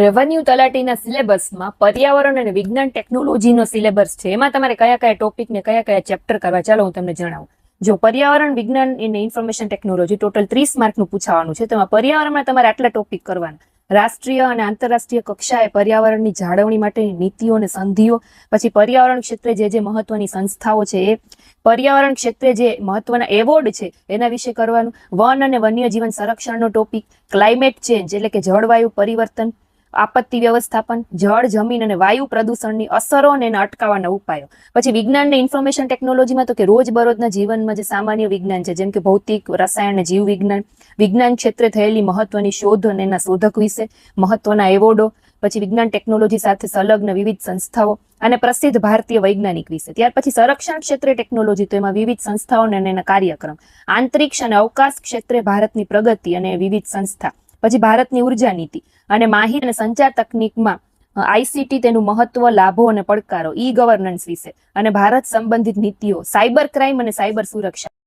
Revenue તલાટીના સિલેબસમાં પર્યાવરણ અને વિજ્ઞાન ટેકનોલોજીનો સિલેબસ છે. એમાં તમારે કયા કયા ટોપિક ને કયા કયા ચેપ્ટર કરવા? ચાલો હું તમને જણાવું. જો પર્યાવરણ, વિજ્ઞાન અને ઇન્ફોર્મેશન ટેકનોલોજી ટોટલ ત્રીસ માર્કનું પૂછાવાનું છે તેમાં પર્યાવરણમાં તમારે આટલા ટોપિક કરવાના. રાષ્ટ્રીય અને આંતરરાષ્ટ્રીય કક્ષાએ પર્યાવરણની જાળવણી માટેની નીતિઓ અને સંધિઓ, પછી પર્યાવરણ ક્ષેત્રે જે જે મહત્વની સંસ્થાઓ છે, એ પર્યાવરણ ક્ષેત્રે જે મહત્વના એવોર્ડ છે, એના વિશે કરવાનું. વન અને વન્યજીવન સંરક્ષણનો ટોપિક ક્લાઇમેટ ચેન્જ એટલે કે જળવાયુ પરિવર્તન આપત્તિ વ્યવસ્થાપન, જળ, જમીન અને વાયુ પ્રદૂષણની અસરો અને એને અટકાવવાના ઉપાયો. પછી વિજ્ઞાન ને ઇન્ફોર્મેશન ટેકનોલોજીમાં તો કે રોજબરોજના જીવનમાં જે સામાન્ય વિજ્ઞાન છે, જેમ કે ભૌતિક, રસાયણ અને જીવ વિજ્ઞાન વિજ્ઞાન ક્ષેત્રે થયેલી મહત્વની શોધ અને એના શોધક વિશે, મહત્વના એવોર્ડો, પછી વિજ્ઞાન ટેકનોલોજી સાથે સંલગ્ન વિવિધ સંસ્થાઓ અને પ્રસિદ્ધ ભારતીય વૈજ્ઞાનિક વિશે. ત્યાર પછી સંરક્ષણ ક્ષેત્રે ટેકનોલોજી તો એમાં વિવિધ સંસ્થાઓ અને એના કાર્યક્રમ. આંતરિક્ષ અને અવકાશ ક્ષેત્રે ભારતની પ્રગતિ અને વિવિધ સંસ્થા. પછી ભારતની ઊર્જા નીતિ અને માહિતી અને સંચાર તકનીકમાં આઈસીટી તેનું મહત્વ, લાભો અને પડકારો, ઈ ગવર્નન્સ વિશે અને ભારત સંબંધિત નીતિઓ સાયબર ક્રાઇમ અને સાયબર સુરક્ષા.